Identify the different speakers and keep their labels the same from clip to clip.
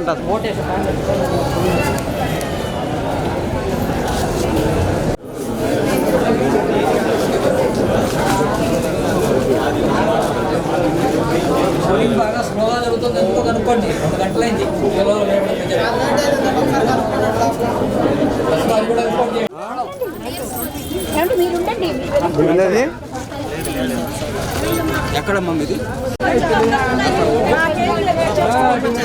Speaker 1: అంట
Speaker 2: పోలింగ్ బాగా స్లోగా జరుగుతుంది ఎందుకో కనుక్కోండి. రెండు గంటలైంది. పిల్లలు లేకపోతే బస్సులో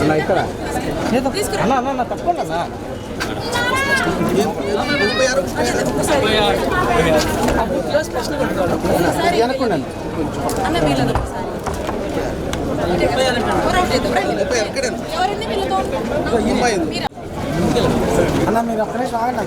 Speaker 1: అన్న ఇక్కడ? అన్న అన్న అన్న తప్పకుండా అన్న అనుకున్నాను
Speaker 3: అన్న వీళ్ళది ఎవరండి వీళ్ళతో
Speaker 1: అన్న మీరు ఒక్క నిమిషం ఆగండి